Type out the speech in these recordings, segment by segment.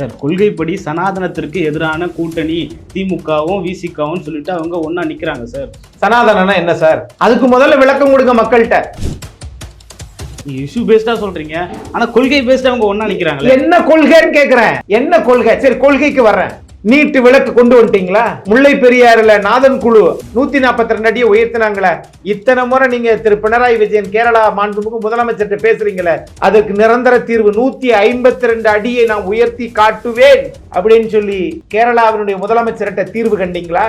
Sir கொள்கைப்படி சனாதனத்திற்கு எதிரான கூட்டணி திமுகவும் விசிகாவும் சொல்லிட்டு அவங்க ஒண்ணா நிக்கிறாங்க சார். சனாதனனா என்ன சார்? அதுக்கு முதல்ல விளக்கம் கொடுங்க மக்கள்கிட்ட. இஷ்யூ பேஸ்டா சொல்றீங்க. ஆனா கொள்கை பேஸ்டா அவங்க ஒண்ணா நிக்கிறாங்களே. என்ன கொள்கைன்னு கேக்குறேன். என்ன கொள்கை? சரி கொள்கைக்கு வர்றேன். நீட்டு விளக்கு கொண்டு வந்துட்டீங்களா? முல்லை பெரியாறுல நாதன் குழு நூத்தி நாற்பத்தி ரெண்டு அடியை உயர்த்தினாங்களே. இத்தனை முறை நீங்க திரு பினராயி விஜயன் கேரளா மாண்புமிகு முதலமைச்சர்கிட்ட பேசுறீங்களே. அதுக்கு நிரந்தர தீர்வு நூத்தி ஐம்பத்தி ரெண்டு அடியை நான் உயர்த்தி காட்டுவேன் அப்படின்னு சொல்லி கேரளாவினுடைய முதலமைச்சர்கிட்ட தீர்வு கண்டீங்களா?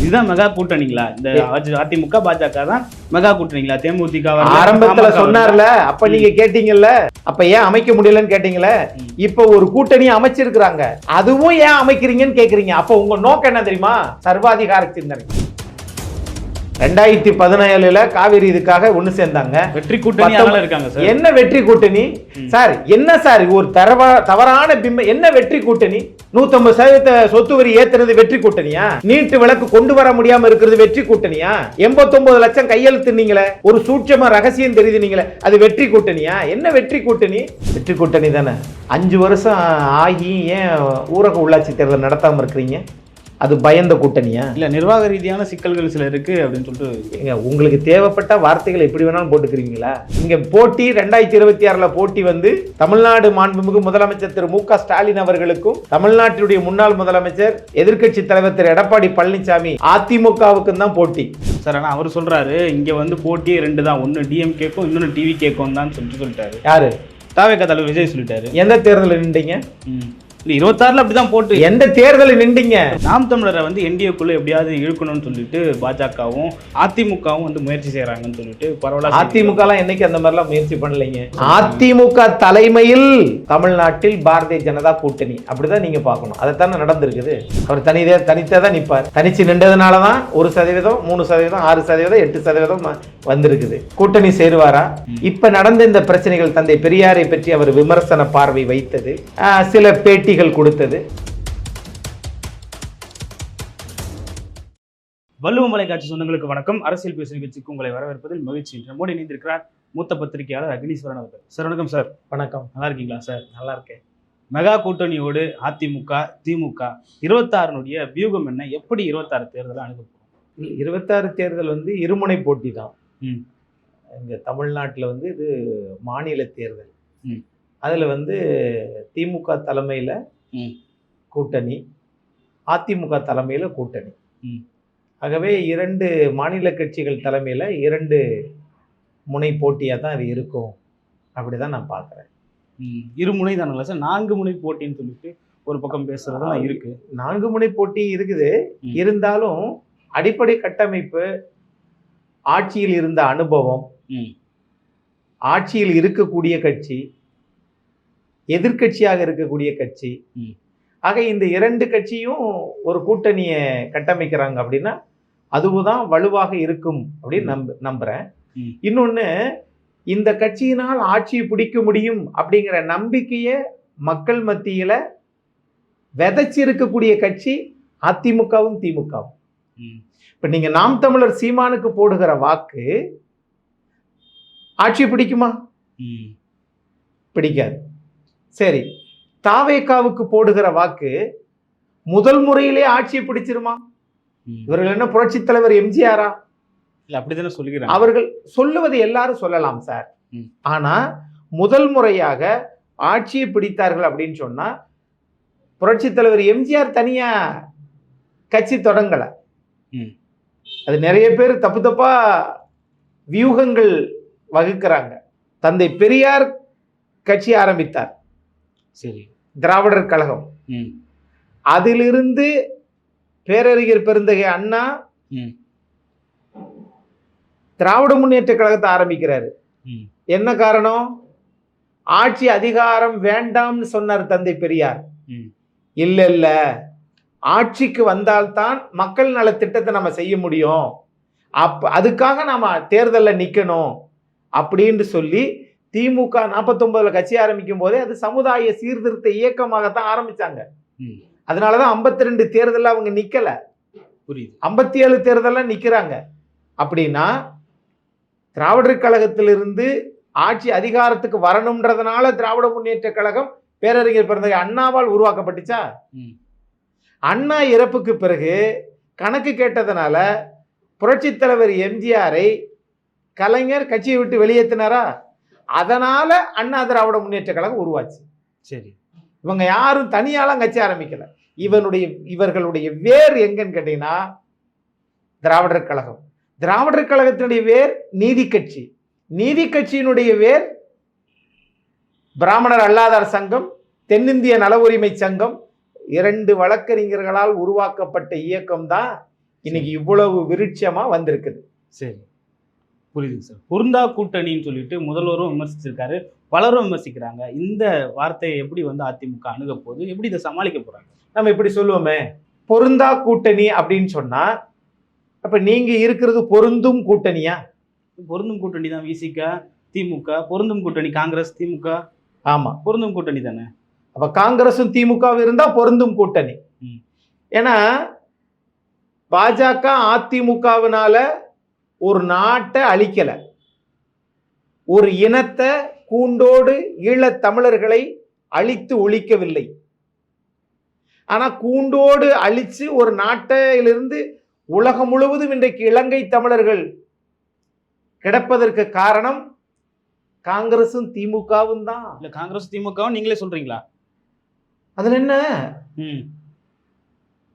இதுதான் மெகா கூட்டணிங்களா? இந்த அதி- அதிமுக பாஜக தான் மெகா கூட்டணிங்களா? தேமுதிக ஆரம்பத்துல. சொன்னார்ல அப்ப நீங்க கேட்டீங்கல்ல அப்ப ஏன் அமைக்க முடியலன்னு கேட்டீங்கல்ல. இப்ப ஒரு கூட்டணி அமைச்சிருக்கிறாங்க. அதுவும் ஏன் அமைக்கிறீங்கன்னு கேக்குறீங்க. அப்ப உங்க நோக்கம் என்ன தெரியுமா? சர்வாதிகார சிந்தனை ரெண்டாயிரத்தி பதினேழுல காவேரி இதுக்காக ஒண்ணு சேர்ந்தாங்க. வெற்றி கூட்டணி இருக்காங்க சார். என்ன வெற்றி கூட்டணி? சார் என்ன சார் ஒரு தரவா தவறான பிம்ப என்ன வெற்றி கூட்டணி? நூத்தம்பது சதவீத சொத்து வரி ஏத்துறது வெற்றி கூட்டணியா? நீட்டு விளக்கு கொண்டு வர முடியாம இருக்கிறது வெற்றி கூட்டணியா? எண்பத்தொன்பது லட்சம் கையெழுத்து நீங்களே ஒரு சூட்சம ரகசியம் தெரியுது நீங்களே அது வெற்றி கூட்டணியா? என்ன வெற்றி கூட்டணி? வெற்றி கூட்டணி தானே. அஞ்சு வருஷம் ஆகி ஏன் ஊரக உள்ளாட்சி தேர்தல் நடத்தாம இருக்கிறீங்க? அது பயந்த கூட்டணியா? இல்ல நிர்வாக ரீதியான சிக்கல்கள் சில இருக்கு அப்படின்னு சொல்லிட்டு உங்களுக்கு தேவைப்பட்ட வார்த்தைகளை எப்படி வேணாலும் போட்டுக்கிறீங்களா? இங்க போட்டி ரெண்டாயிரத்தி இருபத்தி ஆறுல போட்டி வந்து தமிழ்நாடு மாண்புமிகு முதலமைச்சர் திரு மு ஸ்டாலின் அவர்களுக்கும் தமிழ்நாட்டினுடைய முன்னாள் முதலமைச்சர் எதிர்க்கட்சி தலைவர் திரு எடப்பாடி பழனிசாமி அதிமுகவுக்கும் தான் போட்டி. சார் ஆனா அவர் சொல்றாரு இங்க வந்து போட்டியே ரெண்டு தான் ஒன்னு டிஎம் கேக்கும் இன்னொன்னு டிவி கேக்கும் தான் சொல்லிட்டு சொல்லிட்டாரு. யாரு? தாவேக தலைவர் விஜய் சொல்லிட்டாரு. எந்த தேர்தலில் நின்றீங்க. இல்ல இருபத்தாறுல அப்படிதான் போட்டு. எந்த தேர்தலில் நின்றீங்க? நாம் தமிழரை வந்து என்டிஏக்குள்ள எப்படியாவது இழுக்கணும்னு சொல்லிட்டு பாஜகவும் அதிமுகவும் வந்து முயற்சி செய்யறாங்கன்னு சொல்லிட்டு பரவலா அதிமுக எல்லாம் என்னைக்கு அந்த மாதிரிலாம் முயற்சி பண்ணலைங்க? அதிமுக தலைமையில் தமிழ்நாட்டில் பாரதிய ஜனதா கூட்டணி. அப்படிதான் நீங்க பார்க்கணும். அதைத்தானே நடந்திருக்குது. அவர் தனிதே தனித்தே தான் நிப்பார். தனிச்சு நின்றதுனால தான் ஒரு சதவீதம் மூணு சதவீதம் ஆறு சதவீதம் எட்டு சதவீதம் வந்திருக்குது. கூட்டணி சேருவாரா? இப்ப நடந்த இந்த பிரச்சனைகள் தந்தை பெரியாரை பற்றி அவர் விமர்சன பார்வை வைத்தது. சில பேட்டிகள் கொடுத்தது. வள்ளுவமலை காட்சி சொந்தங்களுக்கு வணக்கம். அரசியல் பேசும் நிகழ்ச்சிக்கு உங்களை வரவேற்பதில் மகிழ்ச்சி. நம்மோடு இணைந்திருக்கிறார் மூத்த பத்திரிகையாளர் அக்னீஸ்வரன் அவர்கள். சார் வணக்கம் சார். வணக்கம். நல்லா இருக்கீங்களா சார்? நல்லா இருக்கேன். மெகா கூட்டணியோடு அதிமுக திமுக இருபத்தாறுனுடைய வியூகம் என்ன? எப்படி இருபத்தாறு தேர்தலை அணுக இருபத்தாறு தேர்தல் வந்து இருமுனை போட்டி தான். இங்க தமிழ்நாட்டில் வந்து இது மாநில தேர்தல். அதில் வந்து திமுக தலைமையில். கூட்டணி அதிமுக தலைமையில் கூட்டணி. ஆகவே இரண்டு மாநில கட்சிகள் தலைமையில் இரண்டு முனை போட்டியாக தான் இது இருக்கும் அப்படி தான் நான் பார்க்குறேன் இரு முனை தானுங்களா சார் நான்கு முனை போட்டின்னு சொல்லிட்டு ஒரு பக்கம் பேசுறதெல்லாம் இருக்கு நான்கு முனை போட்டி இருக்குது. இருந்தாலும் அடிப்படை கட்டமைப்பு ஆட்சியில் இருந்த அனுபவம். ஆட்சியில் இருக்கக்கூடிய கட்சி எதிர்க்கட்சியாக இருக்கக்கூடிய கட்சி. ஆக இந்த இரண்டு கட்சியும் ஒரு கூட்டணியை கட்டமைக்கிறாங்க அப்படின்னா அதுவும் தான் வலுவாக இருக்கும் அப்படின்னு நம்ப நம்புறேன் ம். இன்னொன்று இந்த கட்சியினால் ஆட்சியை பிடிக்க முடியும் அப்படிங்கிற நம்பிக்கையை மக்கள் மத்தியில விதைச்சி இருக்கக்கூடிய கட்சி அதிமுகவும் திமுகவும். இப்ப நீங்க நாம் தமிழர் சீமானுக்கு போடுகிற வாக்கு ஆட்சி பிடிக்குமா. பிடிக்காது சரி தாவேக்காவுக்கு போடுகிற வாக்கு முதல் முறையிலே ஆட்சியை பிடிச்சிருமா. இவர்கள் என்ன புரட்சி தலைவர் எம்ஜிஆரா? இல்ல அப்படித்தானே சொல்லிக்கிறாங்க அவர்கள் சொல்லுவது எல்லாரும் சொல்லலாம் சார். ஆனா முதல் முறையாக ஆட்சியை பிடித்தார்கள் அப்படின்னு சொன்னா புரட்சி தலைவர் எம்ஜிஆர் தனியா கட்சி தொடங்கல. அது நிறைய பேர் தப்பு தப்பா வியூகங்கள் வகுக்கிறாங்க. தந்தை பெரியார் கட்சி ஆரம்பித்தார். சரி திராவிடர் கழகம் ம். அதிலிருந்து பேரறிஞர் பெருந்தகை அண்ணா ம். திராவிட முன்னேற்ற கழகத்தை ஆரம்பிக்கிறாரு ம். என்ன காரணம் ஆட்சி அதிகாரம் வேண்டாம்னு சொன்னார் தந்தை பெரியார் ம். இல்ல இல்ல ஆட்சிக்கு வந்தால்தான் மக்கள் நல திட்டத்தை நம்ம செய்ய முடியும் அப்ப அதுக்காக நாம தேர்தல்ல நிக்கணும் அப்படின்னு சொல்லி திமுக நாற்பத்தொன்பதுல கட்சி ஆரம்பிக்கும் போதே அது சமுதாய சீர்திருத்த இயக்கமாகத்தான் ஆரம்பிச்சாங்க. ம். அதனாலதான் 52 ரெண்டு தேர்தல்ல அவங்க நிக்கல. புரியுது. ஐம்பத்தி ஏழு தேர்தலில் நிற்கிறாங்க அப்படின்னா திராவிடர் கழகத்திலிருந்து ஆட்சி அதிகாரத்துக்கு வரணுன்றதுனால திராவிட முன்னேற்ற கழகம் பேரறிஞர் பிறந்தகை அண்ணாவால் உருவாக்கப்பட்டுச்சா. அண்ணா இறப்புக்கு பிறகு கணக்கு கேட்டதுனால புரட்சித் தலைவர் எம்ஜிஆரை கலைஞர் கட்சியை விட்டு வெளியேற்றினாரா அதனால அண்ணா திராவிட முன்னேற்ற கழகம் உருவாச்சு. சரி. இவங்க யாரும் தனியாலாம் கட்சி ஆரம்பிக்கல. இவனுடைய இவர்களுடைய வேர் எங்கன்னு கேட்டீங்கன்னா திராவிடர் கழகம். திராவிடர் கழகத்தினுடைய வேர் நீதி கட்சி. நீதி கட்சியினுடைய வேர் பிராமணர் அல்லாதார் சங்கம் தென்னிந்திய நல உரிமை சங்கம் இரண்டு வழக்கறிஞர்களால் உருவாக்கப்பட்ட இயக்கம் தான் இன்னைக்கு இவ்வளவு விருட்சமா வந்திருக்குது. சரி. புரியுது சார். பொருந்தா கூட்டணின்னு சொல்லிட்டு முதல்வரும் விமர்சிச்சிருக்காரு பலரும் விமர்சிக்கிறாங்க. இந்த வார்த்தையை எப்படி வந்து அதிமுக அணுக போகுது? எப்படி இதை சமாளிக்க போறாங்க? நம்ம இப்படி சொல்லுவோமே. பொருந்தா கூட்டணி அப்படின்னு சொன்னா அப்ப நீங்க இருக்கிறது பொருந்தும் கூட்டணியா? பொருந்தும் கூட்டணி தான். விசிக திமுக பொருந்தும் கூட்டணி காங்கிரஸ் திமுக. ஆமா. பொருந்தும் கூட்டணி தானே? அப்ப காங்கிரசும் திமுகவும் இருந்தா பொருந்தும் கூட்டணி. ஏன்னா பாஜக அதிமுகவினால ஒரு நாட்டை அழிக்கல. ஒரு இனத்தை கூண்டோடு ஈழத் தமிழர்களை அழித்து ஒழிக்கவில்லை. ஆனா கூண்டோடு அழிச்சு ஒரு நாட்டிலிருந்து உலகம் முழுவதும் இன்றைக்கு இலங்கை தமிழர்கள் கிடப்பதற்கு காரணம் காங்கிரசும் திமுகவும் தான். இல்ல காங்கிரஸ் திமுகவும் நீங்களே சொல்றீங்களா? அதுல என்ன? ம்.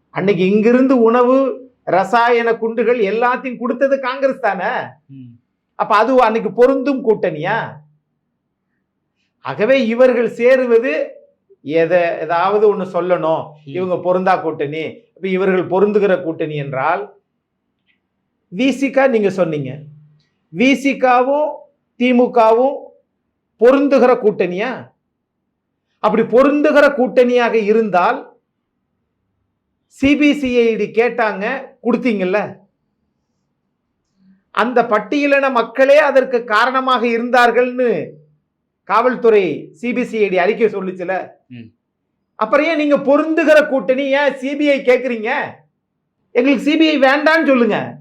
அன்னைக்கு இங்கிருந்து உணவு ரசாயன குண்டுகள் எல்லாத்தையும் கொடுத்தது காங்கிரஸ் தானே? அப்ப அது அன்னைக்கு பொருந்தும் கூட்டணியா? ஆகவே இவர்கள் சேருவது எதை ஏதாவது ஒண்ணு சொல்லணும். இவங்க பொருந்தா கூட்டணி. இப்ப இவர்கள் பொருந்துகிற கூட்டணி என்றால் விசிகா நீங்க சொன்னீங்க. விசிகாவும் திமுகவும் பொருந்துகிற கூட்டணியா? அப்படி பொருந்துகிற கூட்டணியாக இருந்தால் சிபிசிஐடி கேட்டாங்க கொடுத்தீங்கல்ல? அந்த பட்டியலின மக்களே அதற்கு காரணமாக இருந்தார்கள்னு காவல்துறை சிபிசிஐடி அறிக்கை சொல்லுச்சுல? ம். அப்புறம் ஏன் நீங்க பொருந்துகிற கூட்டணி ஏன் சிபிஐ கேக்குறீங்க? எங்களுக்கு சிபிஐ வேண்டான்னு சொல்லுங்க.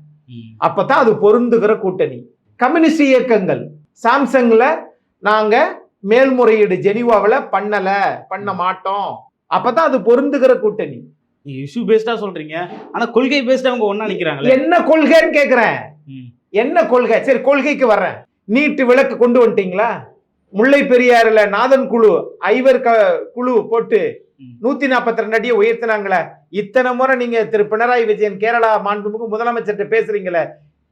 அப்பதான் அது பொருந்துகிற கூட்டணி. கம்யூனிஸ்ட் இயக்கங்கள். சாம்சங்ல நாங்க மேல்முறையீடு ஜெனீவாவில் பண்ணல பண்ண மாட்டோம். அப்பதான் அது பொருந்துகிற கூட்டணி. நீங்க இஷ்யூ பேஸ்டா சொல்றீங்க. ஆனா கொள்கை பேஸ்டா அவங்க ஒண்ணா நிக்கிறாங்களே? என்ன கொள்கைன்னு கேக்குறேன். ம். என்ன கொள்கை? சரி கொள்கைக்கு வர்றேன். நீட்டு விளக்கு கொண்டு வந்துட்டீங்களா? முல்லை பெரியாறுல நாதன் குழு ஐவர் க குழு போட்டு. நூத்தி நாற்பத்தி ரெண்டு அடியை உயர்த்தினாங்களே. இத்தனை முறை நீங்க திரு பினராயி விஜயன் கேரளா மாண்புமிகு முதலமைச்சர்கிட்ட பேசுறீங்களே.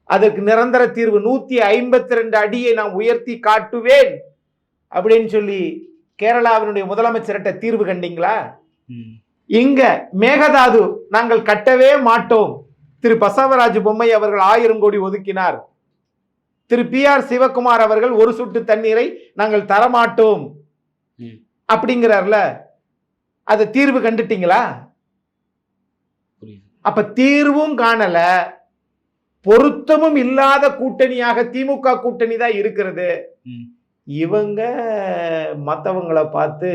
அதற்கு நிரந்தர தீர்வு நூத்தி ஐம்பத்தி ரெண்டு அடியை நான் உயர்த்தி காட்டுவேன். அப்படின்னு சொல்லி கேரளாவினுடைய முதலமைச்சர்கிட்ட தீர்வு கண்டீங்களா? இங்க மேகதாது நாங்கள் கட்டவே மாட்டோம். திரு பசவராஜ் பொம்மை அவர்கள் ஆயிரம் கோடி ஒதுக்கினார். திரு பி ஆர் சிவகுமார் அவர்கள் ஒரு சொட்டு தண்ணீரை நாங்கள் தரமாட்டோம். அப்படிங்கிறார்ல. அது தீர்வு கண்டுட்டீங்களா? அப்ப தீர்வும் காணல. பொருத்தமும் இல்லாத கூட்டணியாக திமுக கூட்டணி தான் இருக்கிறது. இவங்க மற்றவங்களை பார்த்து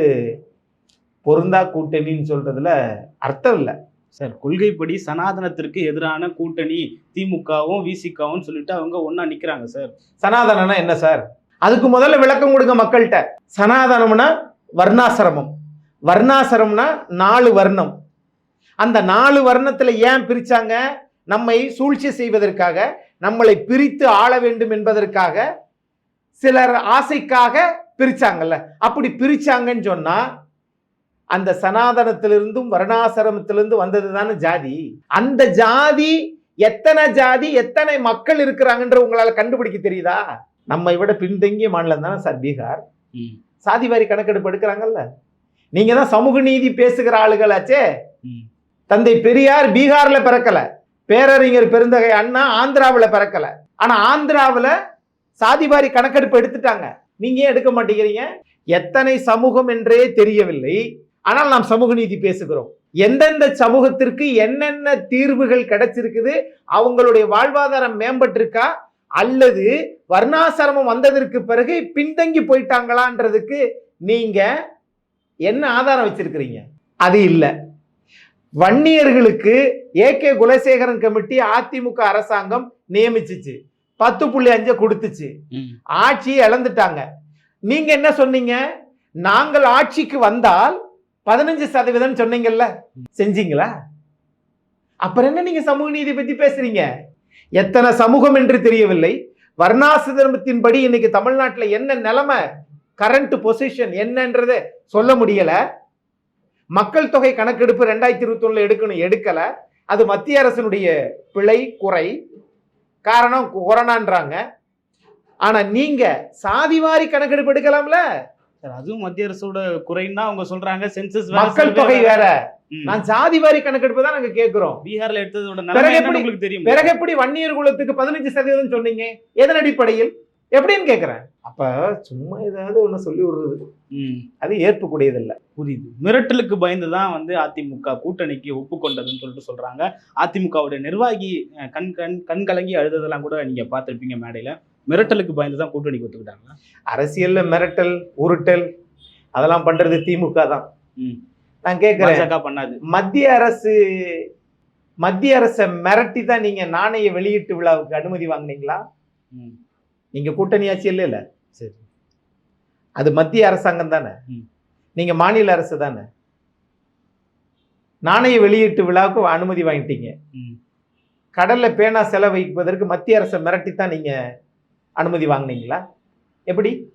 பொருந்தா கூட்டணின்னு சொல்றதுல அர்த்தம் இல்லை. சார் கொள்கைப்படி சனாதனத்திற்கு எதிரான கூட்டணி திமுகவும் விசிகாவும் சொல்லிட்டு அவங்க ஒண்ணா நிக்கிறாங்க சார். சனாதனம்னா என்ன சார்? அதுக்கு முதல்ல விளக்கம் கொடுங்க மக்கள்கிட்ட. சனாதனம்னா வர்ணாசிரமம். வர்ணாசிரமம்னா நாலு வர்ணம். அந்த நாலு வர்ணத்துல ஏன் பிரிச்சாங்க? நம்மை சூழ்ச்சி செய்வதற்காக நம்மளை பிரித்து ஆள வேண்டும் என்பதற்காக சிலர் ஆசைக்காக பிரிச்சாங்கல்ல. அப்படி பிரிச்சாங்கன்னு சொன்னா அந்த சனாதனத்திலிருந்தும் வர்ணாசிரமத்திலிருந்து வந்தது தானே ஜாதி? அந்த ஜாதி எத்தனை ஜாதி எத்தனை மக்கள் இருக்கிறாங்கன்ற உங்களால கண்டுபிடிக்க தெரியுதா? நம்மை விட பின்தங்கிய மாநிலம் தானே சார் பீகார். சாதிவாரி கணக்கெடுப்பு எடுக்கிறாங்கல்ல. நீங்க தான் சமூக நீதி பேசுகிற ஆளுகளாச்சே. தந்தை பெரியார் பீகார்ல பிறக்கல. பேரறிஞர் பெருந்தகை அண்ணா ஆந்திராவுல பிறக்கல. ஆனா ஆந்திராவுல சாதிவாரி கணக்கெடுப்பு எடுத்துட்டாங்க. நீங்க ஏன் எடுக்க மாட்டேங்கிறீங்க? எத்தனை சமூகம் என்றே தெரியவில்லை. ஆனால் நாம் சமூக நீதி பேசுகிறோம். எந்தெந்த சமூகத்திற்கு என்னென்ன தீர்வுகள் கிடைச்சிருக்குது அவங்களுடைய வாழ்வாதாரம் மேம்பட்டிருக்கா அல்லது வர்ணாசிரமம் வந்ததற்கு பிறகு பின்தங்கி போயிட்டாங்களான்றதுக்கு நீங்க என்ன ஆதாரம் வச்சிருக்கிறீங்க? அது இல்லை. வன்னியர்களுக்கு A K Kulasekaran committee AIADMK அரசாங்கம் நியமிச்சுச்சு. பத்து புள்ளி அஞ்சை கொடுத்துச்சு. ஆட்சியை இழந்துட்டாங்க. நீங்க என்ன சொன்னீங்க? நாங்கள் ஆட்சிக்கு வந்தால் பதினஞ்சு சதவீதம் சொன்னீங்கல்ல? செஞ்சீங்களா? அப்புறம் என்ன நீங்க சமூக நீதி பத்தி பேசுறீங்க? எத்தனை சமூகம் என்று தெரியவில்லை. வர்ணாசிரமத்தின்படி இன்னைக்கு தமிழ்நாட்டில் என்ன நிலைமை? கரண்ட் பொசிஷன் என்னன்றதை சொல்ல முடியல. மக்கள் தொகை கணக்கெடுப்பு ரெண்டாயிரத்தி இருபத்தி ஒண்ணுல எடுக்கணும் எடுக்கல. அது மத்திய அரசினுடைய பிழை குறை. காரணம் கொரோனான்றாங்க ஆனா நீங்க சாதிவாரி கணக்கெடுப்பு எடுக்கலாம்ல? அதுவும் மத்திய அரசோட குறைன்னு அவங்க சொல்றாங்க. சென்சஸ் மக்கள் தொகை வேற. நான் சாதிவாரி கணக்கெடுப்பு தான் நாங்க கேட்கிறோம் பீகார்ல எடுத்ததோட பிறகு எப்படி- உங்களுக்கு தெரியும்? பிறகு எப்படி வன்னியர் குலத்துக்கு பதினஞ்சு சதவீதம் சொன்னீங்க? எதன் அடிப்படையில்? எப்படின்னு கேக்குறேன். அப்ப சும்மா ஏதாவது ஒண்ணு சொல்லி விடுறது. அது ஏற்புக்கூடியதில்லை புரியுது. மிரட்டலுக்கு பயந்து தான் வந்து அதிமுக கூட்டணிக்கு ஒப்புக்கொண்டதுன்னு சொல்லிட்டு சொல்றாங்க. அதிமுகவுடைய நிர்வாகி கண் கண் கண் கலங்கி அழுததெல்லாம் கூட நீங்க பார்த்திருப்பீங்க மேடையில. மிரட்டலுக்கு பயந்து தான் கூட்டணிக்கு ஒத்துக்கிட்டாங்க அரசியல்ல மிரட்டல் உருட்டல் அதெல்லாம் பண்றது திமுக தான். நான் கேட்கிறேன் பண்ணாது. மத்திய அரசு மத்திய அரசை மிரட்டி தான் நீங்க நாணய வெளியீட்டு விழாவுக்கு அனுமதி வாங்குனீங்களா. நீங்க கூட்டணி ஆட்சி இல்ல. இல்ல சரி. அது மத்திய அரசாங்கம் தானே. நீங்க மாநில அரசு தானே? நாணய வெளியீட்டு விழாவுக்கு அனுமதி வாங்கிட்டீங்க. கடல்ல பேனா செலவழிப்பதற்கு மத்திய அரசை மிரட்டித்தான் நீங்க அனுமதி வாங்குனீங்களா? எப்படி?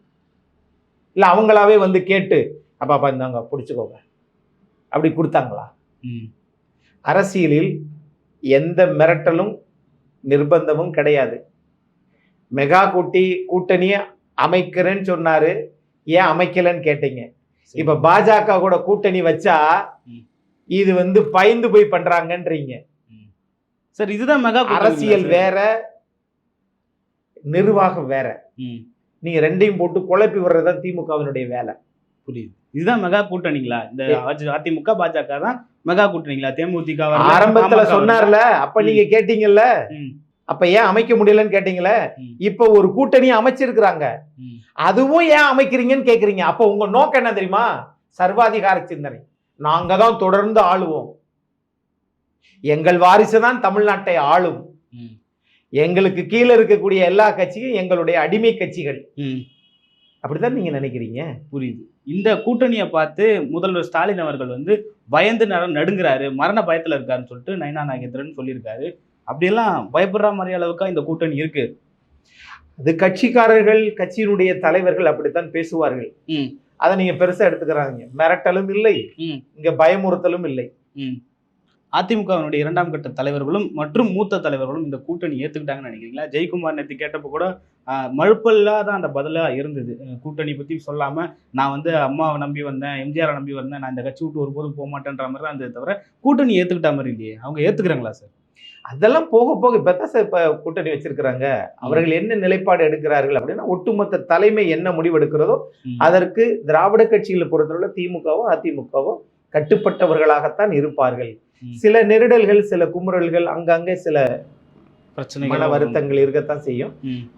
இல்ல அவங்களாவே வந்து கேட்டு அப்பா அப்பா இந்தாங்க பிடிச்சுக்கோங்க. அப்படி கொடுத்தாங்களா? ம். அரசியலில் எந்த மிரட்டலும் நிர்பந்தமும் கிடையாது. மெகா கூட்டி கூட்டணியை அமைக்கிறேன்னு சொன்னாரு. ஏன் அமைக்கலன்னு கேட்டீங்க. இப்ப பாஜக கூட கூட்டணி வச்சா. இது வந்து பயந்து போய் பண்றாங்கன்றீங்க. சார் இதுதான் மெகா அரசியல்? வேற நிர்வாகம் வேற. நீங்க ரெண்டையும் போட்டு குழப்பி விடுறதுதான் திமுகவினுடைய வேலை. புரியுது. இதுதான் மெகா கூட்டணிங்களா? இந்த அதி- அதிமுக பாஜக தான் மெகா கூட்டணிங்களா? தேமுதிக ஆரம்பத்துல. சொன்னார்ல அப்ப நீங்க கேட்டீங்கல்ல. அப்ப ஏன் அமைக்க முடியலன்னு கேட்டீங்களே. இப்ப ஒரு கூட்டணி அமைச்சிருக்கிறாங்க. அதுவும் ஏன் அமைக்கிறீங்கன்னு கேக்குறீங்க. அப்ப உங்க நோக்கம் என்ன தெரியுமா? சர்வாதிகார சிந்தனை. நாங்க தான் தொடர்ந்து ஆளுவோம். எங்கள் வாரிசு தான் தமிழ்நாட்டை ஆளும். எங்களுக்கு கீழே இருக்கக்கூடிய எல்லா கட்சியும் எங்களுடைய அடிமை கட்சிகள். ம். அப்படிதான் நீங்க நினைக்கிறீங்க? புரியுது. இந்த கூட்டணியை பார்த்து முதல்வர் ஸ்டாலின் அவர்கள் வந்து பயந்து நட- நடுங்குறாரு. மரண பயத்துல இருக்காருன்னு சொல்லிட்டு நயனா நாகேந்திரன் சொல்லியிருக்காரு. அப்படியெல்லாம் பயப்படுற மாதிரி அளவுக்கா இந்த கூட்டணி இருக்கு. அது கட்சிக்காரர்கள் கட்சியினுடைய தலைவர்கள் அப்படித்தான் பேசுவார்கள். ம். அதை நீங்க பெருசா எடுத்துக்கிறாங்க மிரட்டலும் இல்லை. ம். இங்க பயமுறுத்தலும் இல்லை. அதிமுகவினுடைய இரண்டாம் கட்ட தலைவர்களும் மற்றும் மூத்த தலைவர்களும் இந்த கூட்டணி ஏத்துக்கிட்டாங்கன்னு நினைக்கிறீங்களா? ஜெயக்குமார் நேற்று கேட்டப்ப கூட மழுப்பல்லாத அந்த பதிலா இருந்தது. கூட்டணி பத்தி சொல்லாம நான் வந்து அம்மாவை நம்பி வந்தேன் எம்ஜிஆரை நம்பி வந்தேன் நான் இந்த கட்சி விட்டு ஒருபோதும் போக மாட்டேன்ற மாதிரி தான் இருந்தது தவிர கூட்டணி ஏத்துக்கிட்ட மாதிரி இல்லையே. அவங்க ஏத்துக்கிறாங்களா சார்? அதெல்லாம் போக போக இப்பதான் சார் இப்ப கூட்டணி வச்சிருக்கிறாங்க. அவர்கள் என்ன நிலைப்பாடு எடுக்கிறார்கள் அப்படின்னா ஒட்டுமொத்த தலைமை என்ன முடிவு எடுக்கிறதோ. அதற்கு திராவிட கட்சிகளை பொறுத்தவரை திமுகவோ அதிமுகவோ கட்டுப்பட்டவர்களாகத்தான் இருப்பார்கள். சில நெருடல்கள் சில குமுறல்கள் அங்கங்கே சில மன. வருத்தங்கள் இருக்கத்தான் செய்யும்.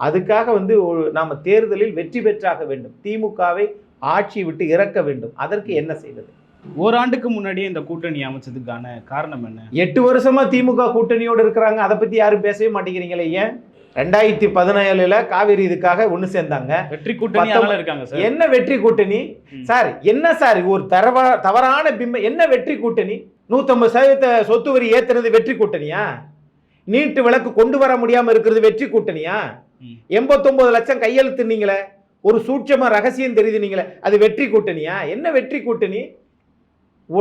அதுக்காக வந்து நாம தேர்தலில் வெற்றி பெற்றாக வேண்டும். திமுகவை ஆட்சி விட்டு இறக்க வேண்டும். அதற்கு என்ன செய்வது? ஓராண்டுக்கு முன்னாடியே இந்த கூட்டணி அமைச்சதுக்கான காரணம் என்ன? எட்டு வருஷமா திமுக கூட்டணியோடு இருக்கிறாங்க. அதை பத்தி யாரும் பேசவே மாட்டேங்கிறீங்களே ஏன்? ரெண்டாயிரத்தி பதினேழுல காவேரி இதுக்காக ஒண்ணு சேர்ந்தாங்க. வெற்றி கூட்டணி இருக்காங்க சார். என்ன வெற்றி கூட்டணி. சார் என்ன சார் ஒரு தரவா தவறான பிம்ப என்ன வெற்றி கூட்டணி? நூத்தம்பது சதவீத சொத்து வரி ஏத்துறது வெற்றி கூட்டணியா? நீட்டு விளக்கு கொண்டு வர முடியாம இருக்கிறது வெற்றி கூட்டணியா. எண்பத்தொன்பது லட்சம் கையெழுத்துனீங்களே ஒரு சூட்சம ரகசியம் தெரியுது நீங்களே. அது வெற்றி கூட்டணியா? என்ன வெற்றி கூட்டணி?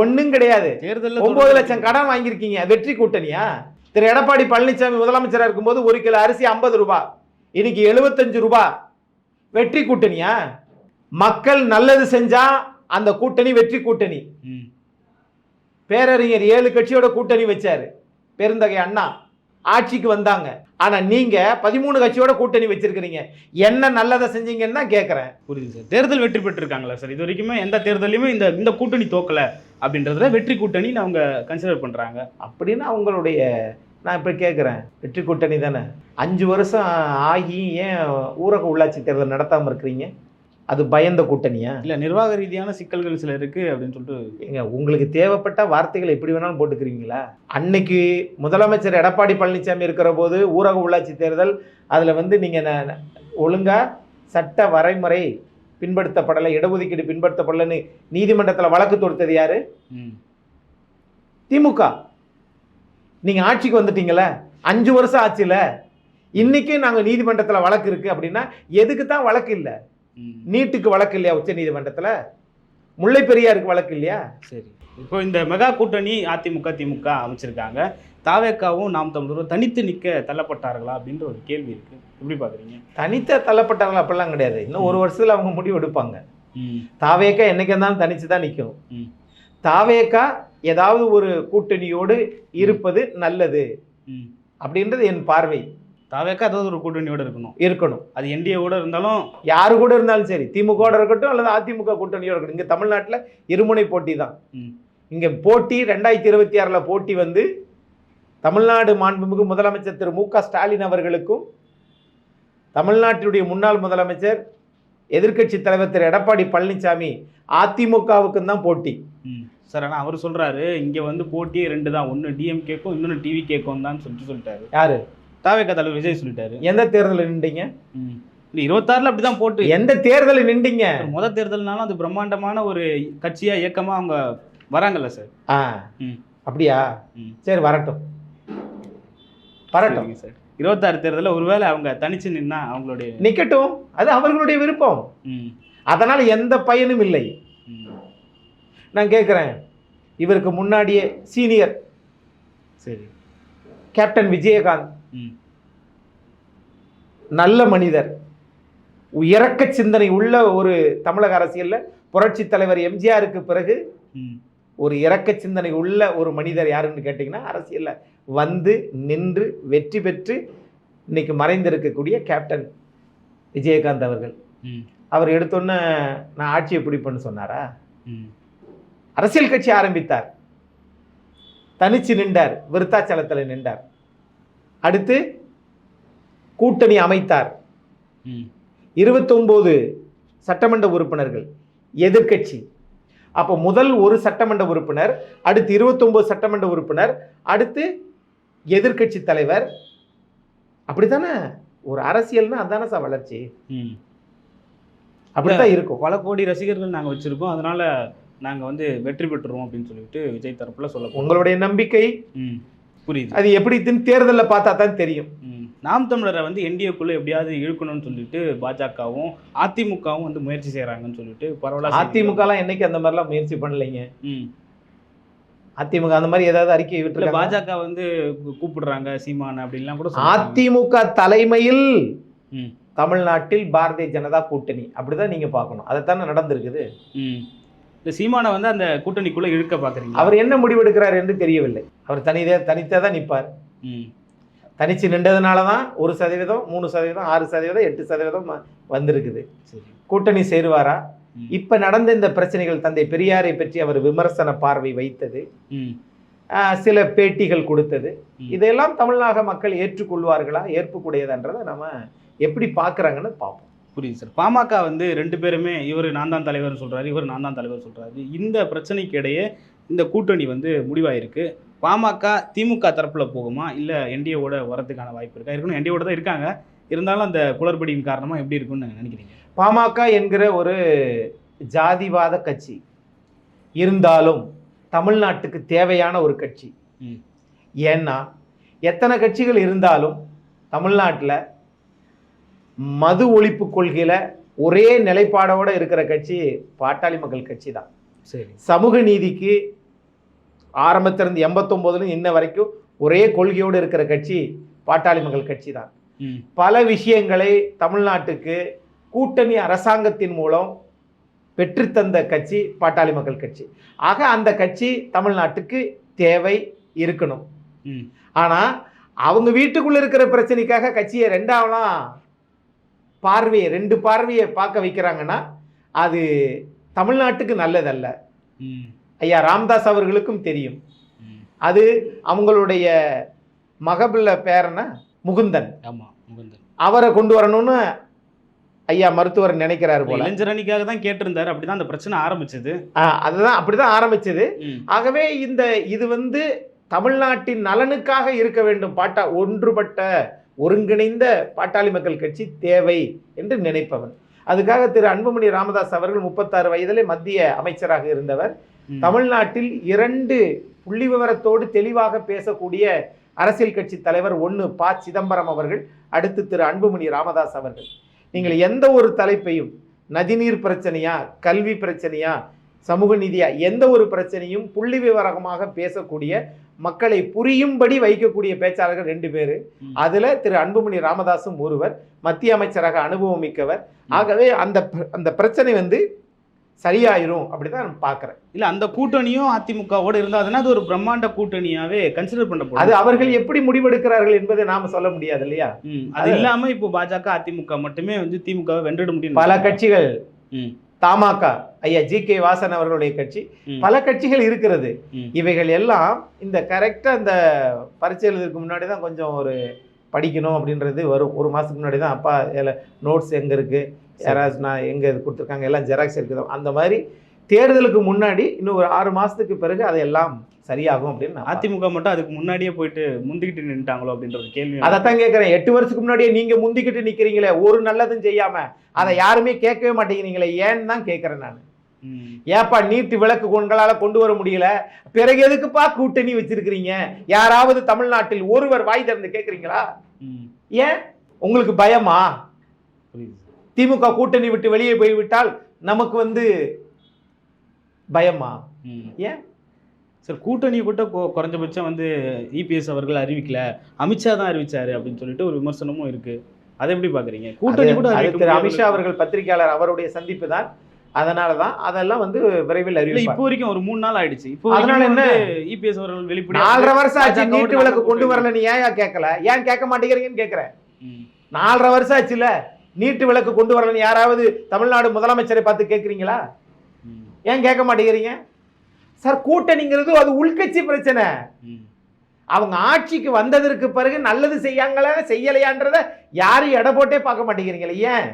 ஒண்ணும் கிடையாது. தேர்தல்ல லட்சம் கடன் வாங்கியிருக்கீங்க. வெற்றி கூட்டணியா? திரு எடப்பாடி பழனிசாமி முதலமைச்சரா இருக்கும்போது ஒரு கிலோ அரிசி ஐம்பது ரூபாய் இன்னைக்கு எழுபத்தஞ்சு ரூபாய் வெற்றி கூட்டணியா? மக்கள் நல்லது செஞ்சா அந்த கூட்டணி வெற்றி கூட்டணி. ம். பேரறிஞர் ஏழு கட்சியோட கூட்டணி வச்சாரு. பெருந்தகை அண்ணா. ஆட்சிக்கு வந்தாங்க. ஆனா நீங்க பதிமூணு கட்சியோட கூட்டணி வச்சிருக்கிறீங்க. என்ன நல்லதை செஞ்சீங்கன்னு தான் கேட்கறேன் புரியுது சார். தேர்தல் வெற்றி பெற்றிருக்காங்களா சார்? இது வரைக்குமே எந்த தேர்தலையுமே இந்த இந்த கூட்டணி தோக்கல அப்படின்றதுல வெற்றி கூட்டணின்னு அவங்க கன்சிடர் பண்றாங்க. அப்படின்னு அவங்களுடைய நான் இப்ப கேட்குறேன் வெற்றி கூட்டணி தானே? அஞ்சு வருஷம் ஆகி ஏன் ஊரக உள்ளாட்சி தேர்தல் நடத்தாம இருக்கிறீங்க? அது பயந்த கூட்டணியா? இல்ல நிர்வாக ரீதியான சிக்கல்கள் சில இருக்கு அப்படின்னு சொல்லிட்டு ஏங்க உங்களுக்கு தேவைப்பட்ட வார்த்தைகளை எப்படி வேணாலும் போட்டுக்கிறீங்களா? அன்னைக்கு முதலமைச்சர் எடப்பாடி பழனிசாமி இருக்கிற போது ஊரக உள்ளாட்சி தேர்தல் அதில் வந்து நீங்கள் ஒழுங்கா சட்ட வரைமுறை பின்படுத்தப்படலை இடஒதுக்கீடு பின்படுத்தப்படலைன்னு நீதிமன்றத்தில் வழக்கு தொடுத்தது யாரு? திமுக. நீங்க ஆட்சிக்கு வந்துட்டீங்களே அஞ்சு வருஷம் ஆச்சுல இன்னைக்கு நாங்க நீதிமன்றத்தில் வழக்கு இருக்கு அப்படின்னா எதுக்கு தான் வழக்கு இல்லை? நீட்டுக்கு வழக்கு இல்லையா உச்ச நீதிமன்றத்தில் முல்லை பெரியாருக்கு வழக்கு இல்லையா? சரி. இப்போ இந்த மெகா கூட்டணி அதிமுக திமுக அமைச்சிருக்காங்க. தாவேக்காவும் நாம் தமிழரும் தனித்து நிற்க தள்ளப்பட்டார்களா அப்படின்ற ஒரு கேள்வி இருக்கு. எப்படி பாக்குறீங்க? தனித்த தள்ளப்பட்டார்கள் அப்படிலாம் கிடையாது. இன்னும் ஒரு வருஷத்துல அவங்க முடிவு எடுப்பாங்க. தாவேக்கா என்னைக்கு இருந்தாலும் தனிச்சு தான் நிற்கும் தாவேக்கா ஏதாவது ஒரு கூட்டணியோடு இருப்பது நல்லது. அப்படின்றது என் பார்வை. தாவேக்கா ஏதாவது ஒரு கூட்டணியோட இருக்கணும். இருக்கணும். அது என்டிஏவோட இருந்தாலும் யாரு கூட இருந்தாலும் சரி திமுக இருக்கட்டும் அல்லது அதிமுக கூட்டணியோட இருக்கட்டும். இங்க தமிழ்நாட்டுல இருமுனை போட்டி தான். இங்க போட்டி ரெண்டாயிரத்தி இருபத்தி ஆறுல போட்டி வந்து தமிழ்நாடு மாண்புமிகு முதலமைச்சர் திரு மு க ஸ்டாலின் அவர்களுக்கும் தமிழ்நாட்டினுடைய முன்னாள் முதலமைச்சர் எதிர்க்கட்சி தலைவர் திரு எடப்பாடி பழனிசாமி அதிமுகவுக்கும் தான் போட்டி. சார் ஆனால் அவர் சொல்றாரு இங்க வந்து போட்டியே ரெண்டு தான். ஒன்று டிஎம்கேக்கும் இன்னொன்று டிவி கேக்கும் தான் சொல்லிட்டு சொல்லிட்டாரு. யாரு? தாவேக்கா தலைவர் விஜய் சொல்லிட்டாரு. எந்த தேர்தலில் நின்றீங்க? இல்லை இருபத்தாறுல அப்படிதான் போட்டு. எந்த தேர்தலில் நின்றீங்க? முத தேர்தல்னாலும் அது பிரம்மாண்டமான ஒரு கட்சியா இயக்கமா அவங்க வராங்கல்ல சார். ஆ. அப்படியா. சரி வரட்டும். வரட்டும். சார். இருபத்தாறு தேர்தலில் ஒருவேளை அவங்க தனிச்சு நின்னா அவங்களுடைய நிக்கட்டும். அது அவர்களுடைய விருப்பம். அதனால் எந்த பயனும் இல்லை. நான் கேட்குறேன். இவருக்கு முன்னாடியே சீனியர் சரி. கேப்டன் விஜயகாந்த் நல்ல மனிதர். இறக்க சிந்தனை உள்ள ஒரு தமிழக அரசியல்ல புரட்சி தலைவர் எம்ஜிஆருக்கு பிறகு ஒரு இறக்க சிந்தனை உள்ள ஒரு மனிதர் யாருன்னு கேட்டிங்கன்னா அரசியல்ல வந்து நின்று வெற்றி பெற்று இன்னைக்கு மறைந்திருக்கக்கூடிய கேப்டன் விஜயகாந்த் அவர்கள். அவர் எடுத்தோன்னே நான் ஆட்சியை பிடிப்பேன்னு சொன்னாரா? அரசியல் கட்சி ஆரம்பித்தார். தனிச்சு நின்றார். விருத்தாச்சலத்தில் நின்றார். அடுத்து கூட்டணி அமைத்தார். இருபத்தொம்போது சட்டமன்ற உறுப்பினர்கள் எதிர்க்கட்சி. அப்போ முதல் ஒரு சட்டமன்ற உறுப்பினர் அடுத்து இருபத்தொம்போது சட்டமன்ற உறுப்பினர் அடுத்து எதிர்க்கட்சி தலைவர். அப்படித்தானே? ஒரு அரசியல்னா அதானே சார் வளர்ச்சி? ம். அப்படித்தான் இருக்கும். பல கோடி ரசிகர்கள் நாங்கள் வச்சிருக்கோம். அதனால நாங்கள் வந்து வெற்றி பெற்றுருவோம் அப்படின்னு சொல்லிட்டு விஜய் தரப்புல சொல்ல உங்களுடைய நம்பிக்கை? புரியுது. அது எப்படி தேர்தலில் பார்த்தா தான் தெரியும். நாம் தமிழரை வந்து என்டிஏக்குள்ள எப்படியாவது இழுக்கணும்னு சொல்லிட்டு பாஜகவும் அதிமுகவும் வந்து முயற்சி செய்கிறாங்கன்னு சொல்லிட்டு பரவாயில்ல அதிமுகலாம் என்னைக்கு அந்த மாதிரிலாம் முயற்சி பண்ணலைங்க. ம். அதிமுக அந்த மாதிரி ஏதாவது அறிக்கை விட்டு பாஜக வந்து கூப்பிடுறாங்க சீமான் அப்படின்லாம் கூட. அதிமுக தலைமையில் தமிழ்நாட்டில் பாரதிய ஜனதா கூட்டணி. அப்படிதான் நீங்க பார்க்கணும். அதைத்தானே நடந்திருக்குது. ம். இந்த சீமானை வந்து அந்த கூட்டணிக்குள்ள இழுக்க பாக்குறீங்க அவர் என்ன முடிவெடுக்கிறார் என்று தெரியவில்லை. அவர் தனிதே தனித்தே தான் நிற்பார் ம். தனிச்சு நின்றதுனால தான் ஒரு சதவீதம் மூணு சதவீதம் ஆறு சதவீதம் எட்டு சதவீதம் வந்திருக்குது. சரி. கூட்டணி சேருவாரா. இப்ப நடந்த இந்த பிரச்சனைகள் தந்தை பெரியாரை பற்றி அவர் விமர்சன பார்வை வைத்தது. சில பேட்டிகள் கொடுத்தது. இதையெல்லாம் தமிழ்நாக மக்கள் ஏற்றுக்கொள்வார்களா? ஏற்புக்கூடியதுன்றதை நம்ம எப்படி பார்க்குறாங்கன்னு பார்ப்போம். புரியுது சார். பாமக வந்து ரெண்டு பேருமே இவர் நான் தான் தலைவர் சொல்றாரு இவர் நான் தான் தலைவர் சொல்றாரு. இந்த பிரச்சனைக்கு இடையே இந்த கூட்டணி வந்து முடிவாயிருக்கு. பாமக திமுக தரப்புல போகுமா? இல்ல என்டிஏவோட வரதுக்கான வாய்ப்பு இருக்கா? இருக்கணும். என்டிஏவோட தான் இருக்காங்க. இருந்தாலும் அந்த குளறுபடியின் காரணமா எப்படி இருக்கும்னு நினைக்கிறீங்க? பாமக என்கிற ஒரு ஜாதிவாத கட்சி இருந்தாலும் தமிழ்நாட்டுக்கு தேவையான ஒரு கட்சி. ஏன்னா எத்தனை கட்சிகள் இருந்தாலும் தமிழ்நாட்டில் மது ஒழிப்பு கொள்கையில் ஒரே நிலைப்பாடோட இருக்கிற கட்சி பாட்டாளி மக்கள் கட்சி தான். சரி. சமூக நீதிக்கு ஆரம்பத்திலிருந்து எண்பத்தொம்போதுல இன்ன வரைக்கும் ஒரே கொள்கையோடு இருக்கிற கட்சி பாட்டாளி மக்கள் கட்சி தான். பல விஷயங்களை தமிழ்நாட்டுக்கு கூட்டணி அரசாங்கத்தின் மூலம் பெற்றுத்தந்த கட்சி பாட்டாளி மக்கள் கட்சி. ஆக அந்த கட்சி தமிழ்நாட்டுக்கு தேவை இருக்கணும். ஆனால் அவங்க வீட்டுக்குள்ள இருக்கிற பிரச்சனைக்காக கட்சியை ரெண்டாவலாம் பார்வையை ரெண்டு பார்வையை பார்க்க வைக்கிறாங்கன்னா அது தமிழ்நாட்டுக்கு நல்லதல்ல. ஐயா ராம்தாஸ் அவர்களுக்கும் தெரியும். அது அவங்களுடைய மகபிள்ள பேரன முகுந்தன். ஆமா முகுந்தன். அவரை கொண்டு வரணும்னு ஐயா மருத்துவர் நினைக்கிறாரு போல. இளைஞர் அணிக்காக தான் கேட்டிருந்தாரு. அப்படிதான் அந்த பிரச்சனை ஆரம்பிச்சது. அதுதான் அப்படிதான் ஆரம்பிச்சது. ஆகவே இந்த இது வந்து தமிழ்நாட்டின் நலனுக்காக இருக்க வேண்டும் பாட்டா ஒன்றுபட்ட ஒருங்கிணைந்த பாட்டாளி மக்கள் கட்சி தேவை என்று நினைப்பவன். அதுக்காக திரு அன்புமணி ராமதாஸ் அவர்கள் முப்பத்தாறு வயதிலே மத்திய அமைச்சராக இருந்தவர். தமிழ்நாட்டில் இரண்டு புள்ளி விவரத்தோடு தெளிவாக பேசக்கூடிய அரசியல் கட்சி தலைவர் ஒன்று ப. சிதம்பரம் அவர்கள் அடுத்து திரு அன்புமணி ராமதாஸ் அவர்கள். நீங்கள் எந்த ஒரு தலைப்பையும் நதிநீர் பிரச்சனையா கல்வி பிரச்சனையா சமூக நீதியா எந்த ஒரு பிரச்சனையும் புள்ளி விவரமாக பேசக்கூடிய மக்களை புரியும்படி வைக்கக்கூடிய பேச்சாளர்கள் ரெண்டு பேர். அதுல திரு அன்புமணி ராமதாசும் ஒருவர் மத்திய அமைச்சராக அனுபவம் மிக்கவர் ஆகவே அந்த அந்த பிரச்சனை வந்து சரியாயிரும் அப்படிதான் நான் பார்க்கிறேன். இல்ல அந்த கூட்டணியும் அதிமுகவோட இருந்தாதுன்னா அது ஒரு பிரம்மாண்ட கூட்டணியாவே கன்சிடர் அது பண்ணப்படும் அவர்கள் எப்படி முடிவெடுக்கிறார்கள் என்பதை நாம சொல்ல முடியாது இல்லையா? அது இல்லாம இப்போ பாஜக அதிமுக மட்டுமே வந்து திமுகவை வென்றிட முடியும் பல கட்சிகள் தமாக ஐயா ஜி கே வாசன் அவர்களுடைய கட்சி. பல கட்சிகள் இருக்கிறது. இவைகள் எல்லாம் இந்த கரெக்டா இந்த பரீட்சை எழுதுறதுக்கு முன்னாடி தான் கொஞ்சம் ஒரு படிக்கணும் அப்படின்றது வரும். ஒரு மாசத்துக்கு முன்னாடி தான் அப்பா நோட்ஸ் எங்க இருக்கு யாராவது நான் எங்க இது கொடுத்துருக்காங்க எல்லாம் ஜெராக்ஸ் இருக்குது அந்த மாதிரி தேர்தலுக்கு முன்னாடி இன்னும் ஒரு ஆறு மாசத்துக்கு பிறகு அதெல்லாம் சரியாகும் அப்படின்னு. அதிமுக மட்டும் அதுக்கு முன்னாடியே போயிட்டு முந்திக்கிட்டு நின்னுட்டாங்களோ அப்படின்ற ஒரு கேள்வி அதைத்தான் கேட்குறேன். எட்டு வருஷத்துக்கு முன்னாடியே நீங்க முந்திக்கிட்டு நிக்கிறீங்களே ஒரு நல்லதும் செய்யாம அதை யாருமே கேட்கவே மாட்டேங்கிறீங்களே ஏன்னு தான் கேட்கறேன் நான். ஏப்பா நீட்டு விளக்கு உங்களால கொண்டு வர முடியல? பிறகு எதுக்குப்பா கூட்டணி வச்சிருக்கிறீங்க? யாராவது தமிழ்நாட்டில் ஒருவர் வாய் திறந்து கேட்குறீங்களா? ஏன்? உங்களுக்கு பயமா? திமுக கூட்டணி விட்டு வெளியே போய்விட்டால் நமக்கு வந்து பயமா. ஏன்? சார் கூட்டணி கூட குறைஞ்சபட்சம் வந்து இபிஎஸ் அவர்கள் அறிவிக்கல. அமித்ஷா தான் அறிவிச்சாரு அப்படின்னு சொல்லிட்டு ஒரு விமர்சனமும் இருக்கு. அதை எப்படி பாக்குறீங்க? கூட்டணி கூட திரு அமித்ஷா அவர்கள் பத்திரிகையாளர் அவருடைய சந்திப்பு தான். அதனால தான் அதெல்லாம் வந்து விரைவில் இல்ல அறிவிப்பார் இப்போ வரைக்கும் ஒரு மூணு நாள் ஆயிடுச்சு. இப்போ அதனால என்ன? இபிஎஸ் அவர்கள் வெளிப்படையா நாலரை வருஷம் ஆச்சு. நீட்டு விளக்கு கொண்டு. வரல நீ ஏன் கேட்கல ஏன் கேட்க மாட்டேங்கிறீங்கன்னு கேட்கிறேன் நாலரை வருஷம் ஆச்சுல நீட்டு விளக்கு கொண்டு வரலன்னு யாராவது தமிழ்நாடு முதலமைச்சரை பார்த்து கேட்குறீங்களா ஏன் கேட்க மாட்டேங்கிறீங்க? சார் கூட்டணிங்கிறது அது உள்கட்சி பிரச்சனை. அவங்க ஆட்சிக்கு வந்ததற்கு பிறகு நல்லது செய்யாங்களா செய்யலையான்றத யாரும் எடை போட்டே பார்க்க மாட்டேங்கிறீங்களே ஏன்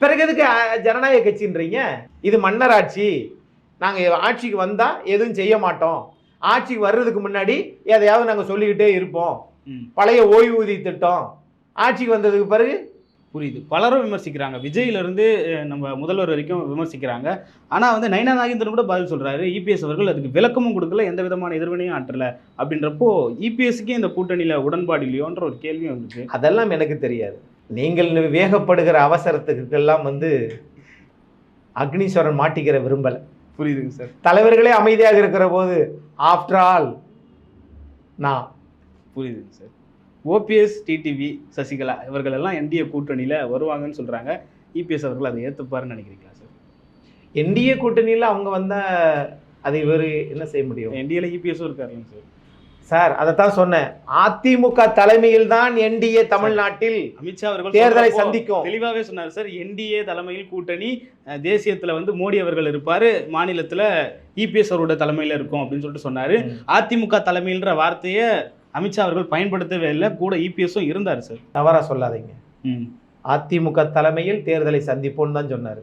பிறகு எதுக்கு ஜனநாயக கட்சின்றீங்க? இது மன்னர் ஆட்சி. நாங்கள் ஆட்சிக்கு வந்தால் எதுவும் செய்ய மாட்டோம். ஆட்சிக்கு வர்றதுக்கு முன்னாடி எதையாவது நாங்கள் சொல்லிக்கிட்டே இருப்போம். பழைய ஓய்வூதிய திட்டம். ஆட்சிக்கு வந்ததுக்கு பிறகு புரியுது. பலரும் விமர்சிக்கிறாங்க. விஜயில இருந்து அஹ், நம்ம முதல்வர் வரைக்கும் விமர்சிக்கிறாங்க. ஆனா வந்து நைனா நாகேந்திரன் கூட பதில் சொல்றாரு. இபிஎஸ் அவர்கள் அதுக்கு விளக்கமும் கொடுக்கல எந்த விதமான எதிர்வினையும் ஆற்றல அப்படின்றப்போ இபிஎஸ்க்கே இந்த கூட்டணியில உடன்பாடு இல்லையோன்ற ஒரு கேள்வியும் இருக்கு அதெல்லாம் எனக்கு தெரியாது. நீங்கள் வேகப்படுகிற அவசரத்துக்கெல்லாம் வந்து அக்னீஸ்வரன் மாட்டிக்கிற விரும்பலை. புரியுதுங்க சார். தலைவர்களே அமைதியாக இருக்கிற போது ஆஃப்டர் ஆல் நான் புரியுதுங்க சார். ஓபிஎஸ் டிடிவி சசிகலா இவர்கள் எல்லாம் என்டிஏ கூட்டணியில வருவாங்கன்னு சொல்றாங்க. இபிஎஸ் அவர்கள் அதை ஏத்துப்பாருன்னு நினைக்கிறீங்களா சார்? என்டிஏ கூட்டணியில் அவங்க வந்தா அதை இவர் என்ன செய்ய முடியும்? என்டிஏல இபிஎஸும் இருக்காருங்க சார்? சார் அதைத்தான் சொன்னேன். அதிமுக தலைமையில் தான் என்டிஏ தமிழ்நாட்டில் அமித்ஷா அவர்கள் தேர்தலை சந்திக்கும். தெளிவாவே சொன்னார் சார். என்டிஏ தலைமையில் கூட்டணி தேசியத்துல வந்து மோடி அவர்கள் இருப்பாரு மாநிலத்துல இபிஎஸ் அவரோட தலைமையில இருக்கும் அப்படின்னு சொல்லிட்டு சொன்னாரு. அதிமுக தலைமையில்ன்ற வார்த்தையை அமித்ஷா அவர்கள் பயன்படுத்தவே இல்லை கூட இபிஎஸும் இருந்தார் சார். தவறா சொல்லாதீங்க. அதிமுக தலைமையில் தேர்தலை சந்திப்போம்னு தான் சொன்னார்.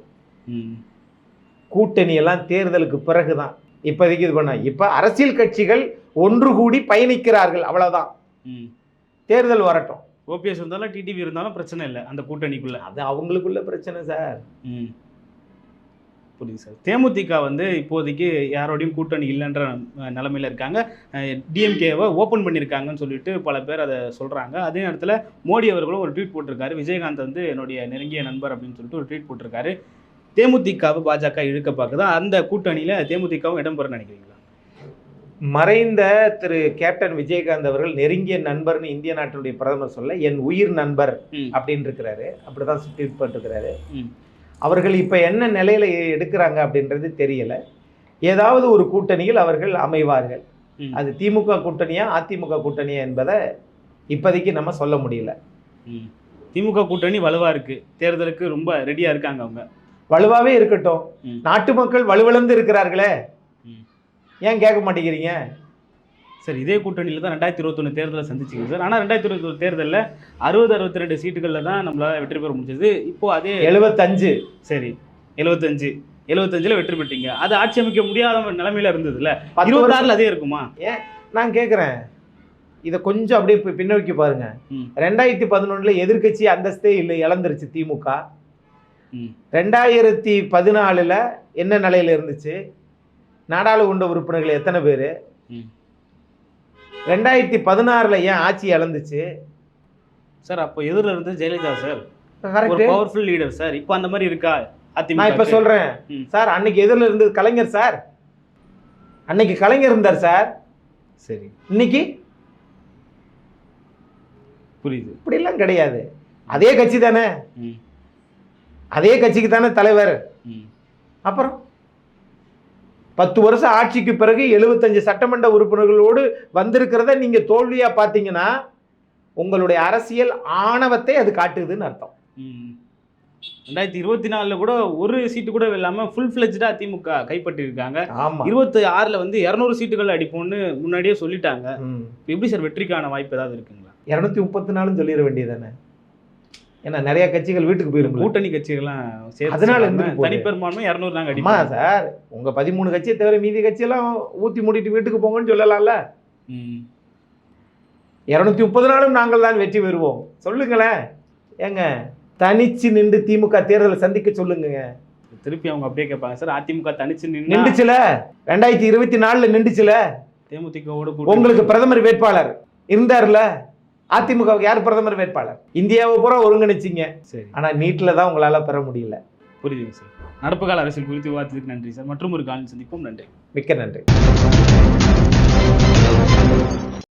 கூட்டணி எல்லாம் தேர்தலுக்கு பிறகுதான். இப்போதைக்கு இது பண்ண இப்போ அரசியல் கட்சிகள் ஒன்று கூடி பயணிக்கிறார்கள் அவ்வளவுதான். ம். தேர்தல் வரட்டும். ஓபிஎஸ் இருந்தாலும் டிடிவி இருந்தாலும் பிரச்சனை இல்லை அந்த கூட்டணிக்குள்ள. அது அவங்களுக்குள்ள பிரச்சனை சார். ம். புரியுது சார். தேமுதிக வந்து இப்போதைக்கு யாரோடையும் கூட்டணி இல்லைன்ற நிலைமையில இருக்காங்க. டிஎம்கேவை ஓப்பன் பண்ணியிருக்காங்கன்னு சொல்லிட்டு பல பேர் அதை சொல்கிறாங்க அதே நேரத்தில் மோடி அவர்களும் ஒரு ட்வீட் போட்டிருக்காரு. விஜயகாந்த் வந்து என்னுடைய நெருங்கிய நண்பர் அப்படின்னு சொல்லிட்டு ஒரு ட்வீட் போட்டிருக்காரு. தேமுதிகவை பாஜக இழுக்க பார்க்குதா? அந்த கூட்டணியில் தேமுதிகவும் இடம்பெற நினைக்கிறீங்களா? மறைந்த திரு கேப்டன் விஜயகாந்த் அவர்கள் நெருங்கிய நண்பர்னு இந்திய நாட்டினுடைய பிரதமர் சொல்ல என் உயிர் நண்பர் அப்படின்னு இருக்கிறாரு. அப்படிதான் ட்வீட் பண்ணிருக்கிறாரு அவர்கள் இப்போ என்ன நிலையில எடுக்கிறாங்க அப்படின்றது தெரியல. ஏதாவது ஒரு கூட்டணியில் அவர்கள் அமைவார்கள். அது திமுக கூட்டணியா அதிமுக கூட்டணியா என்பதை இப்போதைக்கு நம்ம சொல்ல முடியல. திமுக கூட்டணி வலுவாக இருக்குது தேர்தலுக்கு ரொம்ப ரெடியாக இருக்காங்க அவங்க. வலுவாவே இருக்கட்டும். நாட்டு மக்கள் வலுவிழந்து இருக்கிறார்களே. ஏன் கேட்க மாட்டேங்கிறீங்க? சார் இதே கூட்டணியில் தான் ரெண்டாயிரத்தி இருபத்தொன்று தேர்தலை சந்திச்சிங்க சார். ஆனால் ரெண்டாயிரத்தி இருபத்தொரு தேர்தலில் அறுபது அறுபத்தி ரெண்டு சீட்டுகளில் தான் நம்மளால் வெற்றி பெற முடிஞ்சது. இப்போ அதே எழுபத்தஞ்சு சரி எழுபத்தஞ்சு எழுபத்தஞ்சில் வெற்றி பெற்றீங்க. அது ஆட்சி அமைக்க முடியாத நிலைமையில இருந்ததுல இருபத்தாறுல அதே இருக்குமா? நான் கேட்குறேன் இதை கொஞ்சம் அப்படியே பின்னோக்கி பாருங்க. ரெண்டாயிரத்தி பதினொன்றுல எதிர்க்கட்சி அந்தஸ்தே இல்லை இழந்துருச்சு திமுக. ரெண்டாயிரத்தி பதினாலில் என்ன நிலையில் இருந்துச்சு? நாடாளுமன்ற உறுப்பினர்கள் எத்தனை பேர்? ரெண்டாயிரத்தி பதினாறில் ஏன் ஆட்சி இழந்துச்சு? சார் அப்போ எதிரில் இருந்து ஜெயலலிதா சார். ஒரு பவர்ஃபுல் லீடர் சார். இப்போ அந்த மாதிரி இருக்கா நான் இப்போ சொல்கிறேன். சார் அன்னைக்கு எதிரில் இருந்தது கலைஞர் சார். அன்னைக்கு கலைஞர் இருந்தார் சார். சரி. இன்னைக்கு? புரியுது. இப்படிலாம் கிடையாது. அதே கட்சி தானே. அதே கட்சிக்கு தானே தலைவர். அப்புறம்? பத்து வருஷம் ஆட்சிக்கு பிறகு எழுபத்தஞ்சு சட்டமன்ற உறுப்பினர்களோடு வந்திருக்கிறத நீங்க தோல்வியா பார்த்தீங்கன்னா உங்களுடைய அரசியல் ஆணவத்தை அது காட்டுதுன்னு அர்த்தம். ரெண்டாயிரத்தி இருபத்தி நாலுல கூட ஒரு சீட்டு கூட இல்லாம ஃபுல் ஃபிளெஜ்டா திமுக கைப்பற்றி இருக்காங்க ஆமா. இருபத்தி ஆறுல வந்து இருநூறு சீட்டுகள் அடிப்போம்னு முன்னாடியே சொல்லிட்டாங்க. எப்படி சார் வெற்றிக்கான வாய்ப்பு ஏதாவது இருக்குங்களா? இருநூத்தி முப்பத்தி நாலும் சொல்லிட வேண்டியதானே ஏன்னா நிறைய கட்சிகள் வீட்டுக்கு போயிருக்கும் கூட்டணி கட்சிகள்லாம் அதனால போகுது. தனிப்பெரும்பான்மை இருநூறு நாங்க அம்மா அடிப்போம் சார். உங்க பதிமூணு கட்சியை தவிர மீதி கட்சியெல்லாம் ஊத்தி மூடிட்டு வீட்டுக்கு போங்கன்னு சொல்லலாம்ல. இருநூத்தி முப்பது நாளும் நாங்கள் தான் வெற்றி பெறுவோம். சொல்லுங்களேன். ஏங்க தனிச்சு நின்று திமுக தேர்தலை சந்திக்க சொல்லுங்க திருப்பி அவங்க அப்படியே கேட்பாங்க சார் அதிமுக தனிச்சு நின்று நின்றுச்சுல? ரெண்டாயிரத்தி இருபத்தி நாலுல நின்றுச்சுல? தேமுதிகவோட உங்களுக்கு பிரதமர் வேட்பாளர். இருந்தார்ல? அதிமுகவுக்கு யார் பிரதமர் வேட்பாளர்? இந்தியாவை பூரா ஒருங்கிணைச்சிங்க. சரி. ஆனா நீட்ல தான் உங்களால பெற முடியல. புரியுதுங்க சார். நடப்பு கால அரசியல் குறித்து விவாதத்துக்கு நன்றி சார். மற்றும் ஒரு காலம் சந்திப்போம். நன்றி. மிக்க நன்றி.